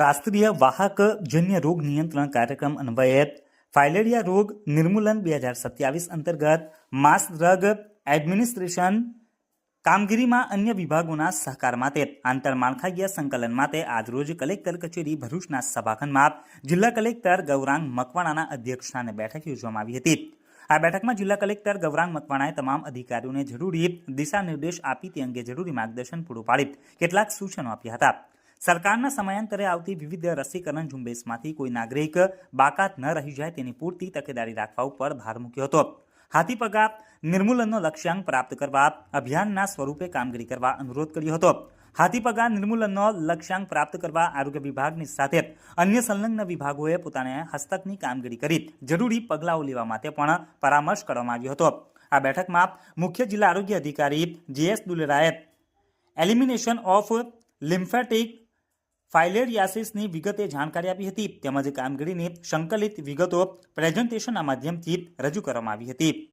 રાષ્ટ્રીય વાહકજન્ય રોગ નિયંત્રણ કાર્યક્રમ અન્વયે ફાઇલેરિયા રોગ નિર્મૂલન બે હજાર સત્યાવીસ અંતર્ગત માસ ડ્રગ એડમિનિસ્ટ્રેશન કામગીરીમાં અન્ય વિભાગોના સહકાર માટે આંતરમાળખાકીય સંકલન માટે આજરોજ કલેક્ટર કચેરી ભરૂચના સભાખંડમાં જિલ્લા કલેક્ટર ગૌરાંગ મકવાણાના અધ્યક્ષસ્થાને બેઠક યોજવામાં આવી હતી. આ બેઠકમાં જિલ્લા કલેક્ટર ગૌરાંગ મકવાણાએ તમામ અધિકારીઓને જરૂરી દિશા નિર્દેશ આપી તે અંગે જરૂરી માર્ગદર્શન પૂરું પાડી. કેટલાક સૂચનો આપ્યા હતા. સરકારના સમયાંતરે આવતી વિવિધ રસીકરણ ઝુંબેશમાંથી કોઈ નાગરિક બાકાત ન રહી જાય તેની પૂરતી તકેદારી રાખવા ઉપર ભાર મૂક્યો હતો. હાથીપગા નિર્મૂલનનો લક્ષ્યાંક પ્રાપ્ત કરવા અભિયાનના સ્વરૂપે કામગીરી કરવા અનુરોધ કર્યો હતો. હાથીપગા નિર્મૂલનનો લક્ષ્યાંક પ્રાપ્ત કરવા આરોગ્ય વિભાગની સાથે અન્ય સંલગ્ન વિભાગોએ પોતાને હસ્તકની કામગીરી કરી જરૂરી પગલાઓ લેવા માટે પણ પરામર્શ કરવામાં આવ્યો હતો. આ બેઠકમાં મુખ્ય જિલ્લા આરોગ્ય અધિકારી જીએસ દુલેરાએ એલિમિનેશન ઓફ લિમ્ફેટિક ફાઇલેરિયાસિસની વિગતે જાણકારી આપી હતી. તેમજ કામગીરીની સંકલિત વિગતો પ્રેઝન્ટેશનના માધ્યમથી રજૂ કરવામાં આવી હતી.